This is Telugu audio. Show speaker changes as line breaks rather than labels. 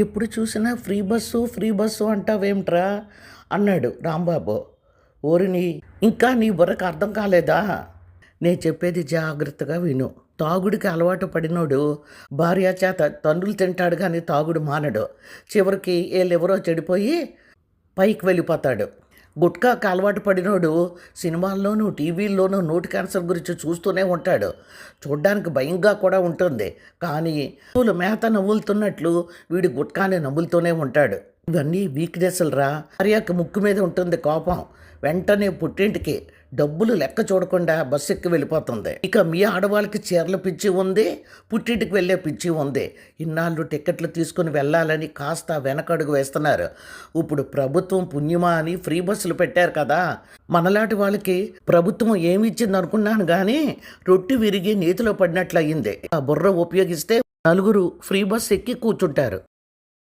ఎప్పుడు చూసినా ఫ్రీ బస్సు ఫ్రీ బస్సు అంటావేమిట్రా అన్నాడు రాంబాబు. ఓరిని ఇంకా నీ బుర్రకు అర్థం కాలేదా? నేను చెప్పేది జాగ్రత్తగా విను. తాగుడికి అలవాటు పడినోడు భార్య చేత తండ్రులు తింటాడు కానీ తాగుడు మానడు. చివరికి వీళ్ళెవరో చెడిపోయి పైకి వెళ్ళిపోతాడు. గుట్కా అలవాటు పడినోడు సినిమాల్లోనూ టీవీల్లోనూ నోటి క్యాన్సర్ గురించి చూస్తూనే ఉంటాడు. చూడ్డానికి భయంగా కూడా ఉంటుంది. కానీ నవ్వులు మేత నవ్వులుతున్నట్లు వీడి గుట్కాని నవ్వులుతూనే ఉంటాడు. ఇవన్నీ వీక్నెస్లు రా. భార్యకి ముక్కు మీద ఉంటుంది కోపం. వెంటనే పుట్టింటికి డబ్బులు లెక్క చూడకుండా బస్సు ఎక్కి వెళ్ళిపోతుంది. ఇక మీ ఆడవాళ్ళకి చీరల పిచ్చి ఉంది పుట్టింటికి వెళ్ళే పిచ్చి ఉంది. ఇన్నాళ్ళు టికెట్లు తీసుకుని వెళ్ళాలని కాస్త వెనకడుగు వేస్తున్నారు. ఇప్పుడు ప్రభుత్వం పుణ్యమా అని ఫ్రీ బస్సులు పెట్టారు కదా. మనలాంటి వాళ్ళకి ప్రభుత్వం ఏమి ఇచ్చింది అనుకున్నాను కానీ రొట్టి విరిగి నీతిలో పడినట్లు అయింది ఆ బుర్ర ఉపయోగిస్తే నలుగురు ఫ్రీ బస్ ఎక్కి కూర్చుంటారు.